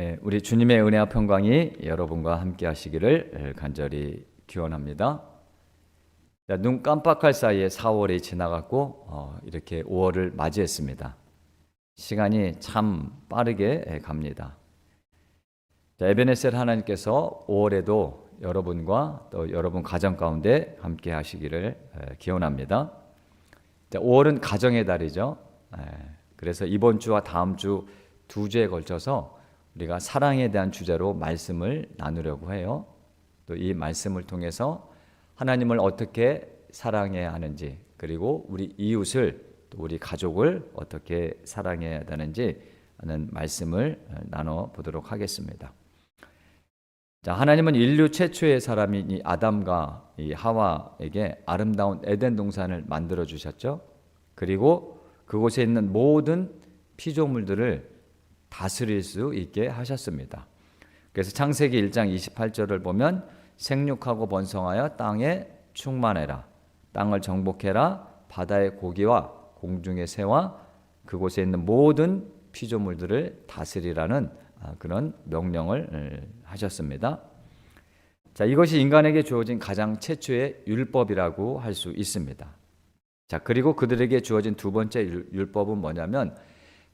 예, 우리 주님의 은혜와 평강이 여러분과 함께 하시기를 간절히 기원합니다. 자, 눈 깜빡할 사이에 4월이 지나갔고 어, 이렇게 5월을 맞이했습니다. 시간이 참 빠르게 갑니다. 자, 에베네셀 하나님께서 5월에도 여러분과 또 여러분 가정 가운데 함께 하시기를 기원합니다. 자, 5월은 가정의 달이죠. 예, 그래서 이번 주와 다음 주 두 주에 걸쳐서 우리가 사랑에 대한 주제로 말씀을 나누려고 해요. 또 이 말씀을 통해서 하나님을 어떻게 사랑해야 하는지 그리고 우리 이웃을 또 우리 가족을 어떻게 사랑해야 되는지 하는 말씀을 나눠 보도록 하겠습니다. 자, 하나님은 인류 최초의 사람인 이 아담과 이 하와에게 아름다운 에덴 동산을 만들어 주셨죠. 그리고 그곳에 있는 모든 피조물들을 다스릴 수 있게 하셨습니다. 그래서 창세기 1장 28절을 보면 생육하고 번성하여 땅에 충만해라. 땅을 정복해라. 바다의 고기와 공중의 새와 그곳에 있는 모든 피조물들을 다스리라는 아, 그런 명령을 하셨습니다. 자, 이것이 인간에게 주어진 가장 최초의 율법이라고 할 수 있습니다. 자, 그리고 그들에게 주어진 두 번째 율법은 뭐냐면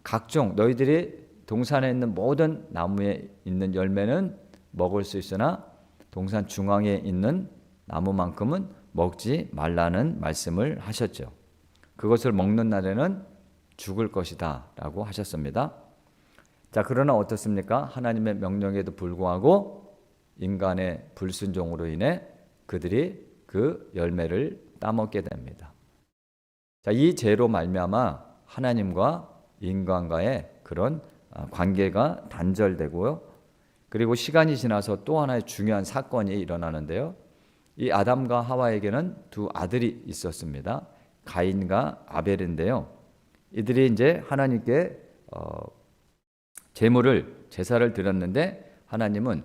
각종 너희들이 동산에 있는 모든 나무에 있는 열매는 먹을 수 있으나 동산 중앙에 있는 나무만큼은 먹지 말라는 말씀을 하셨죠. 그것을 먹는 날에는 죽을 것이다 라고 하셨습니다. 자, 그러나 어떻습니까? 하나님의 명령에도 불구하고 인간의 불순종으로 인해 그들이 그 열매를 따먹게 됩니다. 자, 이 죄로 말미암아 하나님과 인간과의 그런 아, 관계가 단절되고요. 그리고 시간이 지나서 또 하나의 중요한 사건이 일어나는데요. 이 아담과 하와에게는 두 아들이 있었습니다. 가인과 아벨인데요. 이들이 이제 하나님께 어, 제물을 제사를 드렸는데 하나님은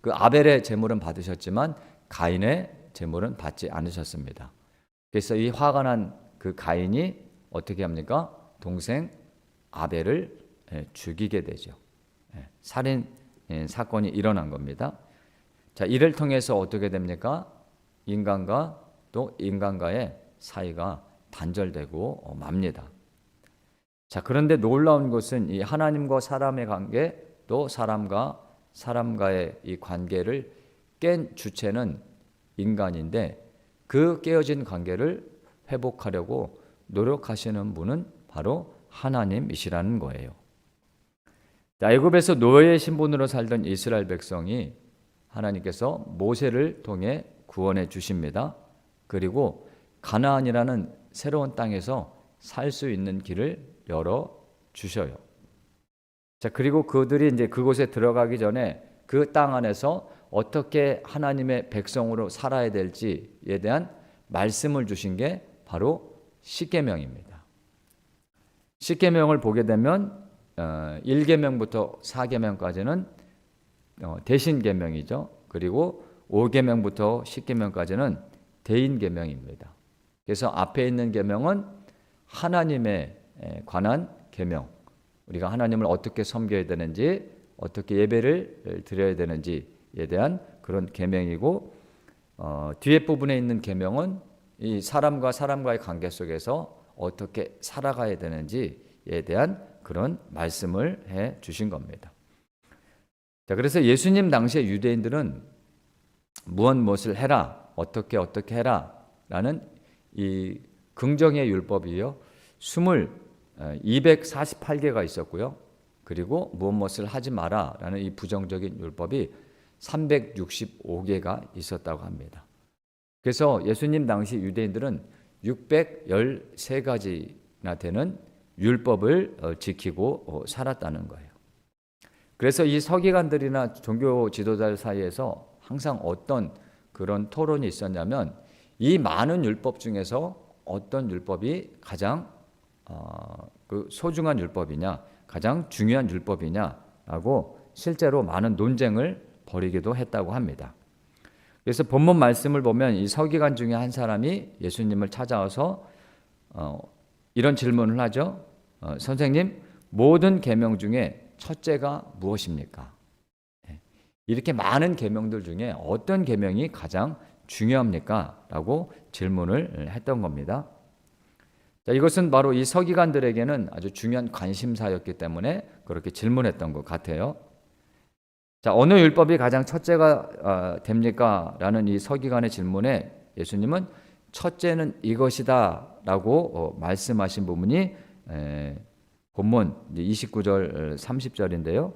그 아벨의 제물은 받으셨지만 가인의 제물은 받지 않으셨습니다. 그래서 이 화가 난 그 가인이 어떻게 합니까? 동생 아벨을 예, 죽이게 되죠. 예, 살인 예, 사건이 일어난 겁니다. 자, 이를 통해서 어떻게 됩니까? 인간과 또 인간과의 사이가 단절되고 어, 맙니다. 자, 그런데 놀라운 것은 이 하나님과 사람의 관계 또 사람과 사람과의 이 관계를 깬 주체는 인간인데 그 깨어진 관계를 회복하려고 노력하시는 분은 바로 하나님이시라는 거예요. 애굽에서 노예의 신분으로 살던 이스라엘 백성이 하나님께서 모세를 통해 구원해 주십니다. 그리고 가나안이라는 새로운 땅에서 살 수 있는 길을 열어 주셔요. 자, 그리고 그들이 이제 그곳에 들어가기 전에 그 땅 안에서 어떻게 하나님의 백성으로 살아야 될지에 대한 말씀을 주신 게 바로 십계명입니다. 십계명을 보게 되면 1계명부터 어, 4계명까지는 어, 대신 계명이죠. 그리고 5계명부터 10계명까지는 대인 계명입니다. 그래서 앞에 있는 계명은 하나님에 관한 계명. 우리가 하나님을 어떻게 섬겨야 되는지, 어떻게 예배를 드려야 되는지에 대한 그런 계명이고 어, 뒤에 부분에 있는 계명은 이 사람과 사람과의 관계 속에서 어떻게 살아가야 되는지에 대한 그런 말씀을 해 주신 겁니다. 자, 그래서 예수님 당시에 유대인들은 무엇 무엇을 해라, 어떻게 어떻게 해라 라는 이 긍정의 율법이요. 20, 248개가 있었고요. 그리고 무엇 무엇을 하지 마라 라는 이 부정적인 율법이 365개가 있었다고 합니다. 그래서 예수님 당시 유대인들은 613가지나 되는 율법을 어, 지키고 어, 살았다는 거예요. 그래서 이 서기관들이나 종교 지도자들 사이에서 항상 어떤 그런 토론이 있었냐면 이 많은 율법 중에서 어떤 율법이 가장 어, 그 소중한 율법이냐, 가장 중요한 율법이냐라고 실제로 많은 논쟁을 벌이기도 했다고 합니다. 그래서 본문 말씀을 보면 이 서기관 중에 한 사람이 예수님을 찾아와서 어, 이런 질문을 하죠. 어, 선생님, 모든 계명 중에 첫째가 무엇입니까? 예. 이렇게 많은 계명들 중에 어떤 계명이 가장 중요합니까? 라고 질문을 했던 겁니다. 자, 이것은 바로 이 서기관들에게는 아주 중요한 관심사였기 때문에 그렇게 질문했던 것 같아요. 자, 어느 율법이 가장 첫째가 어, 됩니까? 라는 이 서기관의 질문에 예수님은 첫째는 이것이다 라고 어, 말씀하신 부분이 에, 본문 29절 30절인데요.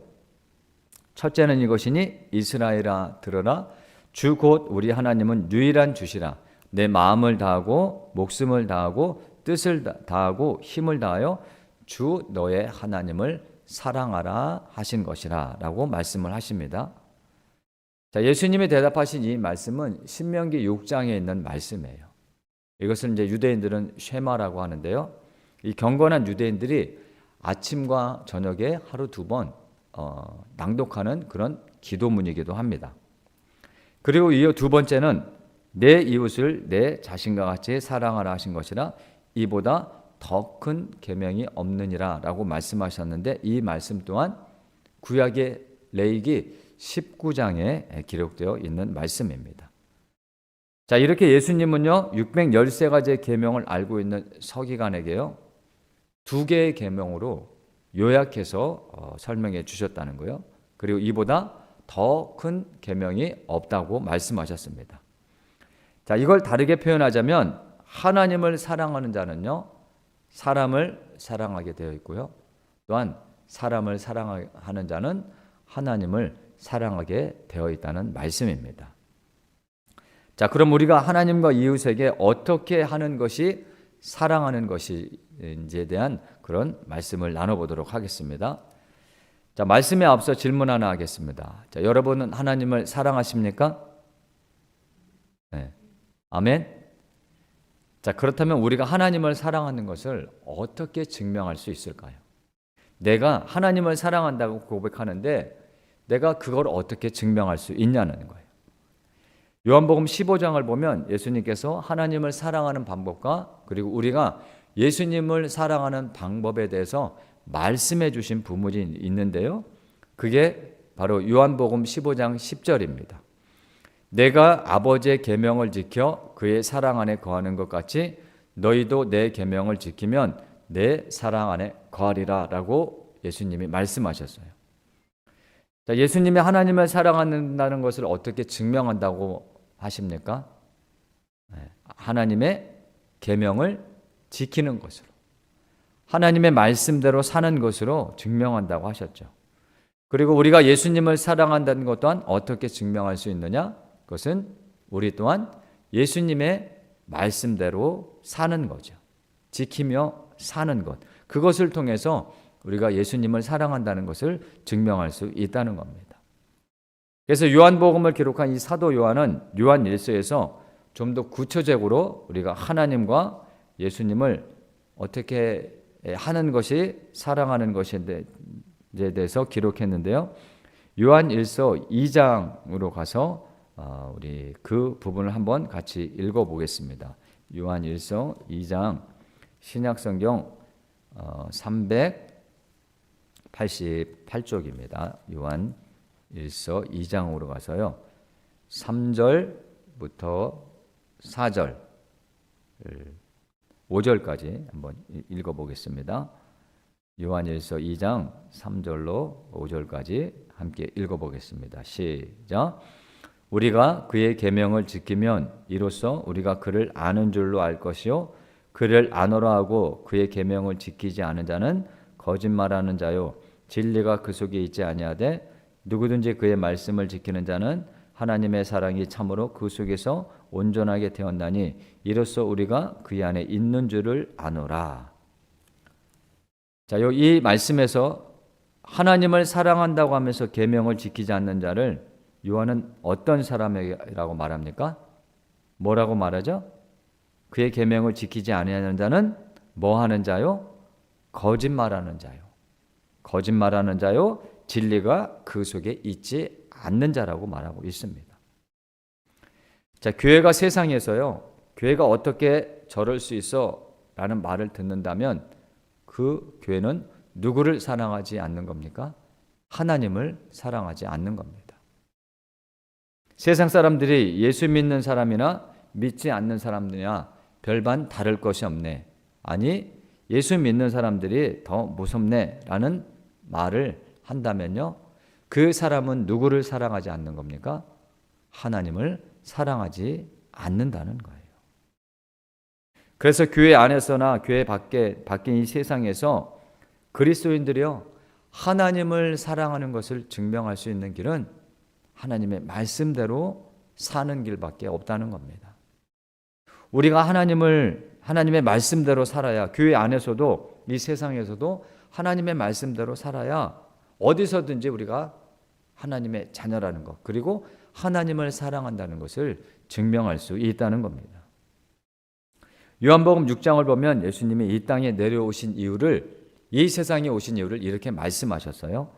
첫째는 이것이니 이스라엘아 들어라 주 곧 우리 하나님은 유일한 주시라 내 마음을 다하고 목숨을 다하고 뜻을 다하고 힘을 다하여 주 너의 하나님을 사랑하라 하신 것이라라고 말씀을 하십니다. 자, 예수님이 대답하신 이 말씀은 신명기 6장에 있는 말씀이에요. 이것을 이제 유대인들은 쉐마라고 하는데요. 이 경건한 유대인들이 아침과 저녁에 하루 두번 어, 낭독하는 그런 기도문이기도 합니다. 그리고 이어 두 번째는 내 이웃을 내 자신과 같이 사랑하라 하신 것이라 이보다 더 큰 계명이 없느니라라고 말씀하셨는데 이 말씀 또한 구약의 레이기 19장에 기록되어 있는 말씀입니다. 자, 이렇게 예수님은요. 613가지의 계명을 알고 있는 서기관에게요. 두 개의 계명으로 요약해서 어, 설명해 주셨다는 거예요. 그리고 이보다 더 큰 계명이 없다고 말씀하셨습니다. 자, 이걸 다르게 표현하자면 하나님을 사랑하는 자는요. 사람을 사랑하게 되어 있고요. 또한 사람을 사랑하는 자는 하나님을 사랑하게 되어 있다는 말씀입니다. 자, 그럼 우리가 하나님과 이웃에게 어떻게 하는 것이 사랑하는 것인지에 대한 그런 말씀을 나눠보도록 하겠습니다. 자, 말씀에 앞서 질문 하나 하겠습니다. 자, 여러분은 하나님을 사랑하십니까? 네. 아멘. 자, 그렇다면 우리가 하나님을 사랑하는 것을 어떻게 증명할 수 있을까요? 내가 하나님을 사랑한다고 고백하는데 내가 그걸 어떻게 증명할 수 있냐는 거예요. 요한복음 15장을 보면 예수님께서 하나님을 사랑하는 방법과 그리고 우리가 예수님을 사랑하는 방법에 대해서 말씀해 주신 부분이 있는데요. 그게 바로 요한복음 15장 10절입니다. 내가 아버지의 계명을 지켜 그의 사랑 안에 거하는 것 같이 너희도 내 계명을 지키면 내 사랑 안에 거하리라라고 예수님이 말씀하셨어요. 자, 예수님이 하나님을 사랑한다는 것을 어떻게 증명한다고 하십니까? 네, 하나님의 계명을 지키는 것으로 하나님의 말씀대로 사는 것으로 증명한다고 하셨죠. 그리고 우리가 예수님을 사랑한다는 것 또한 어떻게 증명할 수 있느냐? 그것은 우리 또한 예수님의 말씀대로 사는 거죠. 지키며 사는 것. 그것을 통해서 우리가 예수님을 사랑한다는 것을 증명할 수 있다는 겁니다. 그래서 요한복음을 기록한 이 사도 요한은 요한 1서에서 좀 더 구체적으로 우리가 하나님과 예수님을 어떻게 하는 것이 사랑하는 것에 대해서 기록했는데요. 요한 1서 2장으로 가서 어, 우리 그 부분을 한번 같이 읽어 보겠습니다. 요한 1서 2장 신약성경 388쪽입니다. 요한 1서 2장으로 가서요. 3절부터 4절 5절까지 한번 읽어 보겠습니다. 요한일서 2장 3절로 5절까지 함께 읽어 보겠습니다. 시작. 우리가 그의 계명을 지키면 이로써 우리가 그를 아는 줄로 알 것이요 그를 아노라 하고 그의 계명을 지키지 않은 자는 거짓말하는 자요 진리가 그 속에 있지 아니하되 누구든지 그의 말씀을 지키는 자는 하나님의 사랑이 참으로 그 속에서 온전하게 되었나니 이로써 우리가 그 안에 있는 줄을 아노라. 자, 이 말씀에서 하나님을 사랑한다고 하면서 계명을 지키지 않는 자를 요한은 어떤 사람이라고 말합니까? 뭐라고 말하죠? 그의 계명을 지키지 아니하는 자는 뭐 하는 자요? 거짓말하는 자요. 거짓말하는 자요. 진리가 그 속에 있지 않는 자라고 말하고 있습니다. 자, 교회가 세상에서요, 교회가 어떻게 저럴 수 있어? 라는 말을 듣는다면 그 교회는 누구를 사랑하지 않는 겁니까? 하나님을 사랑하지 않는 겁니다. 세상 사람들이 예수 믿는 사람이나 믿지 않는 사람들이나 별반 다를 것이 없네. 아니, 예수 믿는 사람들이 더 무섭네 라는 말을 한다면요. 그 사람은 누구를 사랑하지 않는 겁니까? 하나님을 사랑하지 않는다는 거예요. 그래서 교회 안에서나 교회 밖에 바뀐 이 세상에서 그리스도인들이요 하나님을 사랑하는 것을 증명할 수 있는 길은 하나님의 말씀대로 사는 길밖에 없다는 겁니다. 우리가 하나님을 하나님의 말씀대로 살아야 교회 안에서도 이 세상에서도 하나님의 말씀대로 살아야 어디서든지 우리가 하나님의 자녀라는 것 그리고 하나님을 사랑한다는 것을 증명할 수 있다는 겁니다. 요한복음 6장을 보면 예수님이 이 땅에 내려오신 이유를 이 세상에 오신 이유를 이렇게 말씀하셨어요.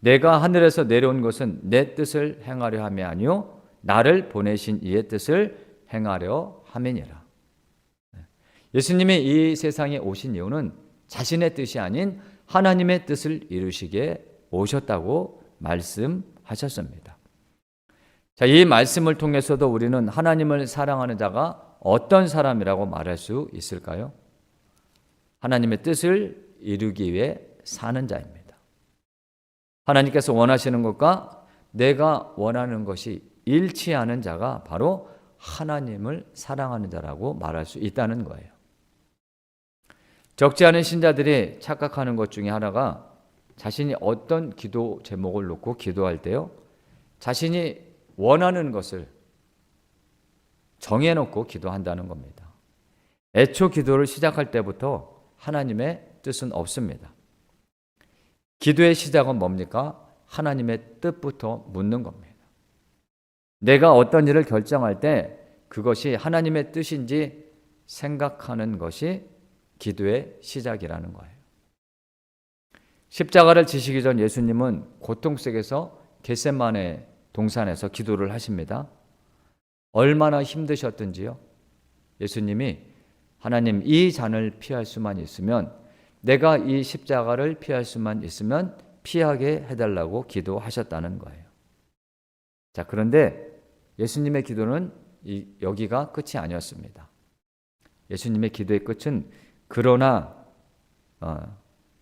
내가 하늘에서 내려온 것은 내 뜻을 행하려 함이 아니요 나를 보내신 이의 뜻을 행하려 함이니라. 예수님이 이 세상에 오신 이유는 자신의 뜻이 아닌 하나님의 뜻을 이루시게 오셨다고 말씀하셨습니다. 자, 이 말씀을 통해서도 우리는 하나님을 사랑하는 자가 어떤 사람이라고 말할 수 있을까요? 하나님의 뜻을 이루기 위해 사는 자입니다. 하나님께서 원하시는 것과 내가 원하는 것이 일치하는 자가 바로 하나님을 사랑하는 자라고 말할 수 있다는 거예요. 적지 않은 신자들이 착각하는 것 중에 하나가 자신이 어떤 기도 제목을 놓고 기도할 때요. 자신이 원하는 것을 정해놓고 기도한다는 겁니다. 애초 기도를 시작할 때부터 하나님의 뜻은 없습니다. 기도의 시작은 뭡니까? 하나님의 뜻부터 묻는 겁니다. 내가 어떤 일을 결정할 때 그것이 하나님의 뜻인지 생각하는 것이 기도의 시작이라는 거예요. 십자가를 지시기 전 예수님은 고통 속에서 겟셋만의 동산에서 기도를 하십니다. 얼마나 힘드셨던지요. 예수님이 하나님 이 잔을 피할 수만 있으면 내가 이 십자가를 피할 수만 있으면 피하게 해달라고 기도하셨다는 거예요. 자, 그런데 예수님의 기도는 이, 여기가 끝이 아니었습니다. 예수님의 기도의 끝은 그러나 어,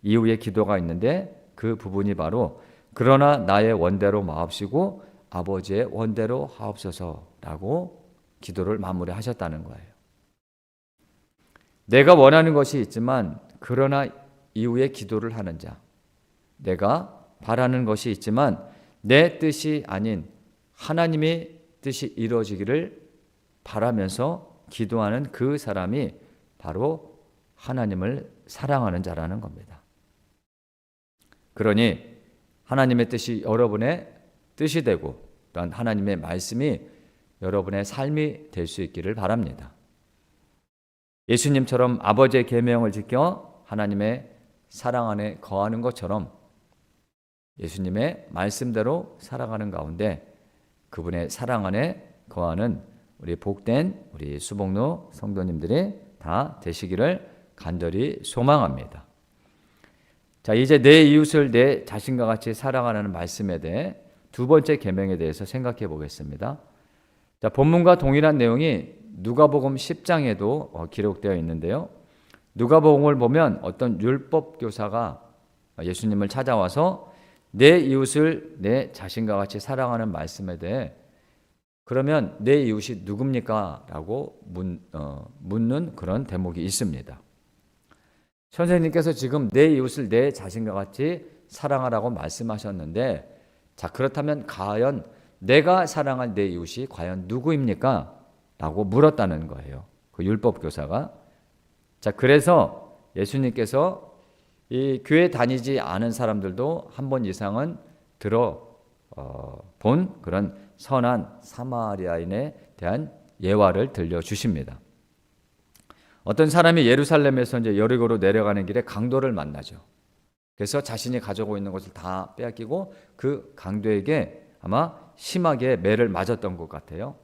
이후에 기도가 있는데 그 부분이 바로 그러나 나의 원대로 마옵시고 아버지의 원대로 하옵소서라고 기도를 마무리하셨다는 거예요. 내가 원하는 것이 있지만 그러나 이후에 기도를 하는 자, 내가 바라는 것이 있지만 내 뜻이 아닌 하나님의 뜻이 이루어지기를 바라면서 기도하는 그 사람이 바로 하나님을 사랑하는 자라는 겁니다. 그러니 하나님의 뜻이 여러분의 뜻이 되고 또한 하나님의 말씀이 여러분의 삶이 될 수 있기를 바랍니다. 예수님처럼 아버지의 계명을 지켜 하나님의 사랑 안에 거하는 것처럼 예수님의 말씀대로 살아가는 가운데 그분의 사랑 안에 거하는 우리 복된 우리 수복로 성도님들이 다 되시기를 간절히 소망합니다. 자, 이제 내 이웃을 내 자신과 같이 사랑하라는 말씀에 대해 두 번째 계명에 대해서 생각해 보겠습니다. 자, 본문과 동일한 내용이 누가복음 10장에도 어, 기록되어 있는데요. 누가복음을 보면 어떤 율법 교사가 예수님을 찾아와서 내 이웃을 내 자신과 같이 사랑하는 말씀에 대해 그러면 내 이웃이 누굽니까? 라고 문, 어, 묻는 그런 대목이 있습니다. 선생님께서 지금 내 이웃을 내 자신과 같이 사랑하라고 말씀하셨는데 자 그렇다면 과연 내가 사랑할 내 이웃이 과연 누구입니까? 라고 물었다는 거예요. 그 율법 교사가 자 그래서 예수님께서 이 교회 다니지 않은 사람들도 한 번 이상은 들어 어, 본 그런 선한 사마리아인에 대한 예화를 들려 주십니다. 어떤 사람이 예루살렘에서 이제 여리고로 내려가는 길에 강도를 만나죠. 그래서 자신이 가지고 있는 것을 다 빼앗기고 그 강도에게 아마 심하게 매를 맞았던 것 같아요.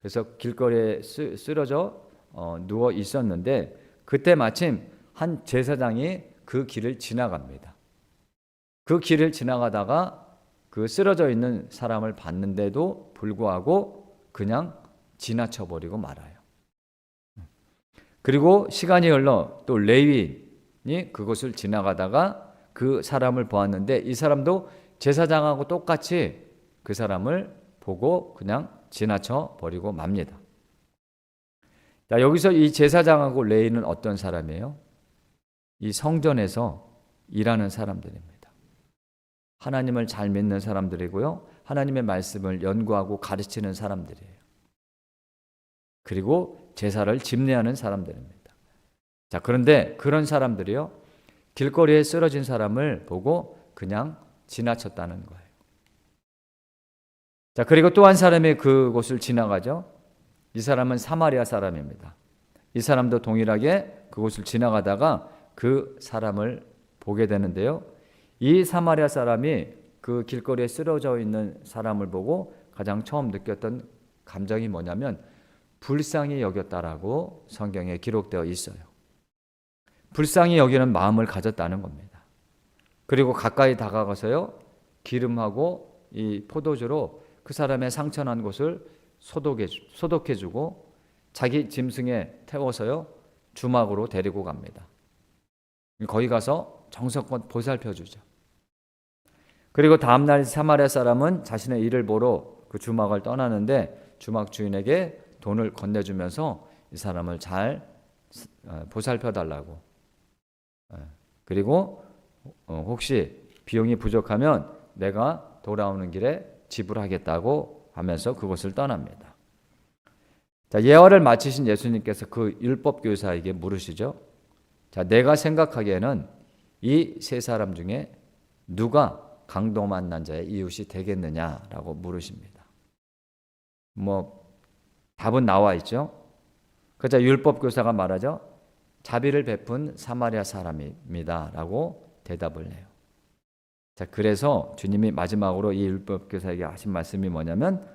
그래서 길거리에 쓰, 쓰러져 어, 누워 있었는데 그때 마침 한 제사장이 그 길을 지나갑니다. 그 길을 지나가다가 그 쓰러져 있는 사람을 봤는데도 불구하고 그냥 지나쳐 버리고 말아요. 그리고 시간이 흘러 또 레위인이 그곳을 지나가다가 그 사람을 보았는데 이 사람도 제사장하고 똑같이 그 사람을 보고 그냥 지나쳐 버리고 맙니다. 자, 여기서 이 제사장하고 레위는 어떤 사람이에요? 이 성전에서 일하는 사람들입니다. 하나님을 잘 믿는 사람들이고요. 하나님의 말씀을 연구하고 가르치는 사람들이에요. 그리고 제사를 집례하는 사람들입니다. 자, 그런데 그런 사람들이요. 길거리에 쓰러진 사람을 보고 그냥 지나쳤다는 거예요. 자, 그리고 또 한 사람이 그곳을 지나가죠. 이 사람은 사마리아 사람입니다. 이 사람도 동일하게 그곳을 지나가다가 그 사람을 보게 되는데요. 이 사마리아 사람이 그 길거리에 쓰러져 있는 사람을 보고 가장 처음 느꼈던 감정이 뭐냐면 불쌍히 여겼다라고 성경에 기록되어 있어요. 불쌍히 여기는 마음을 가졌다는 겁니다. 그리고 가까이 다가가서요. 기름하고 이 포도주로 그 사람의 상처난 곳을 소독해, 소독해 주고 자기 짐승에 태워서요. 주막으로 데리고 갑니다. 거기 가서 정성껏 보살펴 주죠. 그리고 다음 날 사마리아 사람은 자신의 일을 보러 그 주막을 떠나는데 주막 주인에게 돈을 건네주면서 이 사람을 잘 어, 보살펴 달라고. 그리고 어, 혹시 비용이 부족하면 내가 돌아오는 길에 지불하겠다고 하면서 그곳을 떠납니다. 자, 예화를 마치신 예수님께서 그 율법 교사에게 물으시죠. 자, 내가 생각하기에는 이 세 사람 중에 누가 강도 만난 자의 이웃이 되겠느냐라고 물으십니다. 뭐 답은 나와 있죠. 그자 율법 교사가 말하죠. 자비를 베푼 사마리아 사람입니다라고 대답을 해요. 자, 그래서 주님이 마지막으로 이 율법 교사에게 하신 말씀이 뭐냐면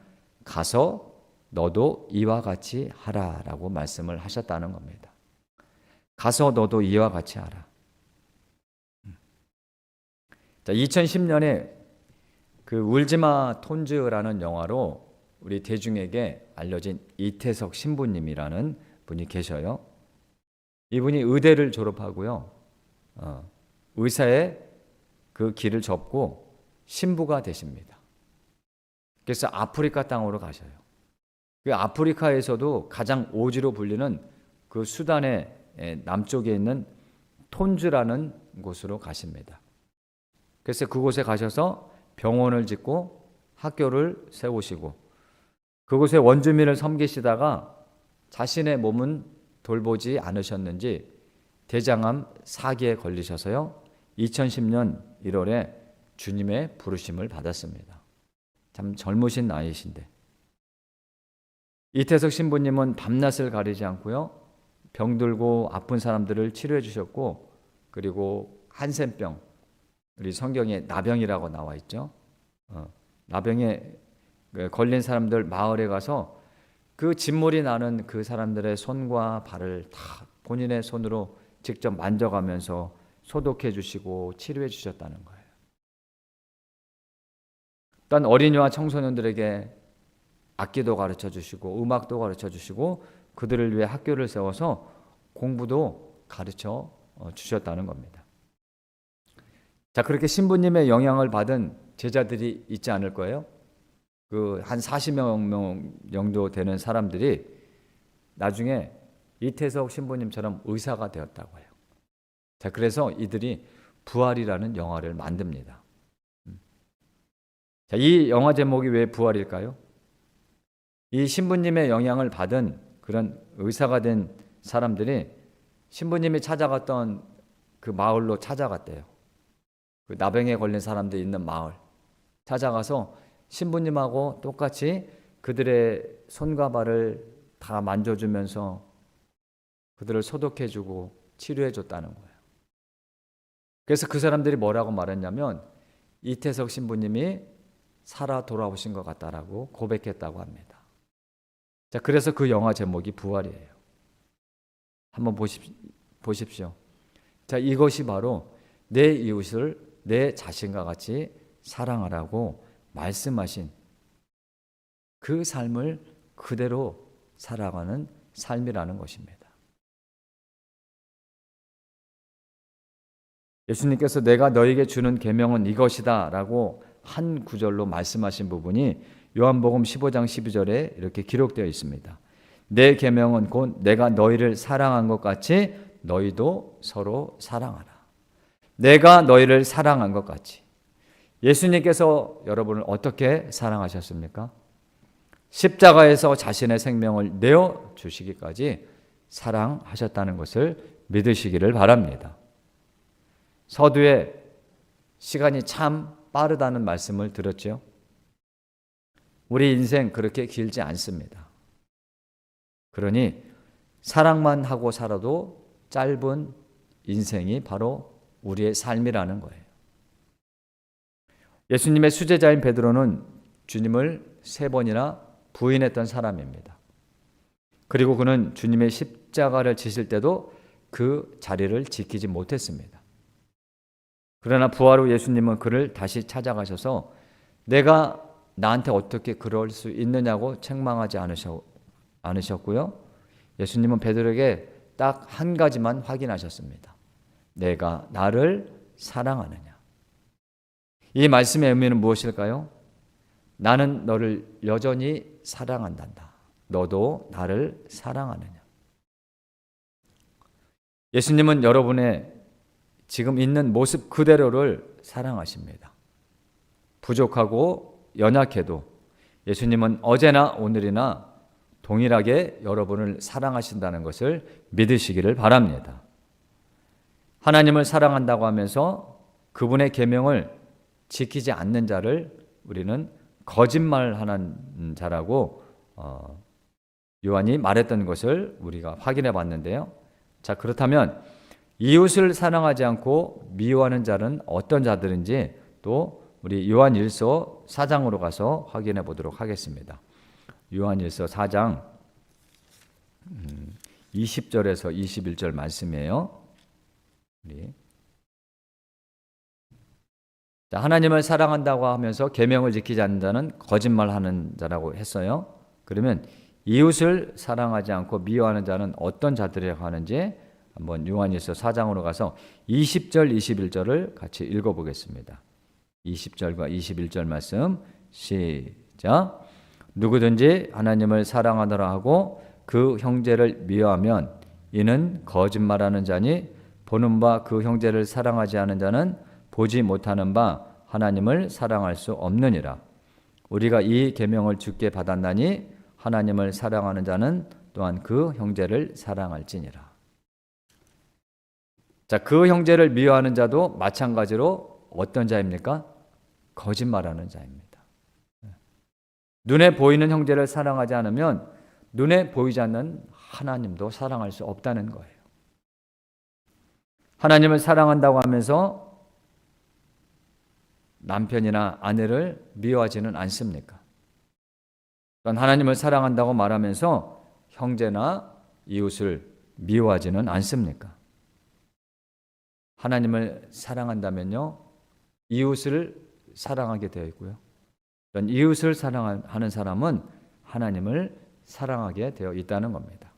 가서 너도 이와 같이 하라라고 말씀을 하셨다는 겁니다. 가서 너도 이와 같이 하라. 자, 2010년에 그 울지마 톤즈라는 영화로 우리 대중에게 알려진 이태석 신부님이라는 분이 계셔요. 이분이 의대를 졸업하고요. 어, 의사의 그 길을 접고 신부가 되십니다. 그래서 아프리카 땅으로 가셔요. 그 아프리카에서도 가장 오지로 불리는 그 수단의 남쪽에 있는 톤즈라는 곳으로 가십니다. 그래서 그곳에 가셔서 병원을 짓고 학교를 세우시고 그곳에 원주민을 섬기시다가 자신의 몸은 돌보지 않으셨는지 대장암 4기에 걸리셔서요. 2010년 1월에 주님의 부르심을 받았습니다. 참 젊으신 나이신데. 이태석 신부님은 밤낮을 가리지 않고요. 병들고 아픈 사람들을 치료해 주셨고 그리고 한센병 우리 성경에 나병이라고 나와 있죠. 어, 나병에 걸린 사람들 마을에 가서 그 진물이 나는 그 사람들의 손과 발을 다 본인의 손으로 직접 만져가면서 소독해 주시고 치료해 주셨다는 거예요. 또한 어린이와 청소년들에게 악기도 가르쳐 주시고 음악도 가르쳐 주시고 그들을 위해 학교를 세워서 공부도 가르쳐 어, 주셨다는 겁니다. 자, 그렇게 신부님의 영향을 받은 제자들이 있지 않을 거예요? 그 한 40명 정도 되는 사람들이 나중에 이태석 신부님처럼 의사가 되었다고 해요. 자, 그래서 이들이 부활이라는 영화를 만듭니다. 음. 자, 이 영화 제목이 왜 부활일까요? 이 신부님의 영향을 받은 그런 의사가 된 사람들이 신부님이 찾아갔던 그 마을로 찾아갔대요. 그 나병에 걸린 사람들 있는 마을 찾아가서 신부님하고 똑같이 그들의 손과 발을 다 만져주면서 그들을 소독해주고 치료해줬다는 거예요. 그래서 그 사람들이 뭐라고 말했냐면 이태석 신부님이 살아 돌아오신 것 같다라고 고백했다고 합니다. 자, 그래서 그 영화 제목이 부활이에요. 한번 보십, 보십시오. 자, 이것이 바로 내 이웃을 내 자신과 같이 사랑하라고 말씀하신 그 삶을 그대로 살아가는 삶이라는 것입니다. 예수님께서 내가 너에게 주는 계명은 이것이다라고 한 구절로 말씀하신 부분이 요한복음 15장 12절에 이렇게 기록되어 있습니다. 내 계명은 곧 내가 너희를 사랑한 것 같이 너희도 서로 사랑하라. 내가 너희를 사랑한 것 같이. 예수님께서 여러분을 어떻게 사랑하셨습니까? 십자가에서 자신의 생명을 내어 주시기까지 사랑하셨다는 것을 믿으시기를 바랍니다. 서두에 시간이 참 빠르다는 말씀을 들었죠. 우리 인생 그렇게 길지 않습니다. 그러니 사랑만 하고 살아도 짧은 인생이 바로 우리의 삶이라는 거예요. 예수님의 수제자인 베드로는 주님을 세 번이나 부인했던 사람입니다. 그리고 그는 주님의 십자가를 지실 때도 그 자리를 지키지 못했습니다. 그러나 부활 후 예수님은 그를 다시 찾아가셔서 내가 나한테 어떻게 그럴 수 있느냐고 책망하지 않으셨고요. 예수님은 베드로에게 딱 한 가지만 확인하셨습니다. 내가 나를 사랑하느냐. 이 말씀의 의미는 무엇일까요? 나는 너를 여전히 사랑한단다. 너도 나를 사랑하느냐. 예수님은 여러분의 지금 있는 모습 그대로를 사랑하십니다. 부족하고 연약해도 예수님은 어제나 오늘이나 동일하게 여러분을 사랑하신다는 것을 믿으시기를 바랍니다. 하나님을 사랑한다고 하면서 그분의 계명을 지키지 않는 자를 우리는 거짓말하는 자라고 어, 요한이 말했던 것을 우리가 확인해 봤는데요. 자 그렇다면 이웃을 사랑하지 않고 미워하는 자는 어떤 자들인지 또 우리 요한 1서 4장으로 가서 확인해 보도록 하겠습니다. 요한 1서 4장 20절에서 음, 21절 말씀이에요. 우리 자, 하나님을 사랑한다고 하면서 계명을 지키지 않는 자는 거짓말하는 자라고 했어요. 그러면 이웃을 사랑하지 않고 미워하는 자는 어떤 자들이라고 하는지 한번 요한일서 4장으로 가서 20절 21절을 같이 읽어 보겠습니다. 20절과 21절 말씀 시작 누구든지 하나님을 사랑하더라 하고 그 형제를 미워하면 이는 거짓말하는 자니 보는 바 그 형제를 사랑하지 않은 자는 보지 못하는 바 하나님을 사랑할 수 없느니라. 우리가 이 계명을 주께 받았나니 하나님을 사랑하는 자는 또한 그 형제를 사랑할지니라. 자, 그 형제를 미워하는 자도 마찬가지로 어떤 자입니까? 거짓말하는 자입니다. 눈에 보이는 형제를 사랑하지 않으면 눈에 보이지 않는 하나님도 사랑할 수 없다는 거예요. 하나님을 사랑한다고 하면서 남편이나 아내를 미워하지는 않습니까? 또한 하나님을 사랑한다고 말하면서 형제나 이웃을 미워하지는 않습니까? 하나님을 사랑한다면요, 이웃을 사랑하게 되어 있고요. 이웃을 사랑하는 사람은 하나님을 사랑하게 되어 있다는 겁니다.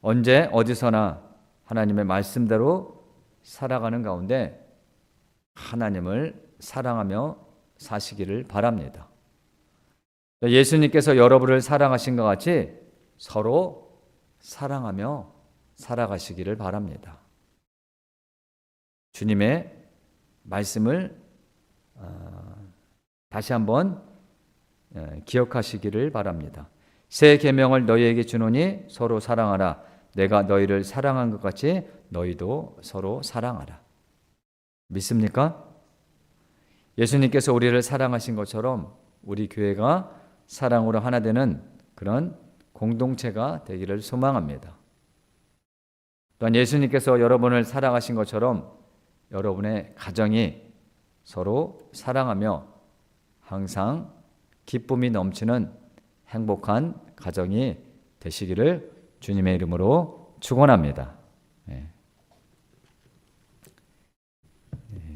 언제 어디서나 하나님의 말씀대로 살아가는 가운데 하나님을 사랑하며 사시기를 바랍니다. 예수님께서 여러분을 사랑하신 것 같이 서로 사랑하며 살아가시기를 바랍니다. 주님의 말씀을 어, 다시 한번 예, 기억하시기를 바랍니다. 새 계명을 너희에게 주노니 서로 사랑하라. 내가 너희를 사랑한 것 같이 너희도 서로 사랑하라. 믿습니까? 예수님께서 우리를 사랑하신 것처럼 우리 교회가 사랑으로 하나 되는 그런 공동체가 되기를 소망합니다. 또한 예수님께서 여러분을 사랑하신 것처럼 여러분의 가정이 서로 사랑하며 항상 기쁨이 넘치는 행복한 가정이 되시기를 주님의 이름으로 축원합니다. 네.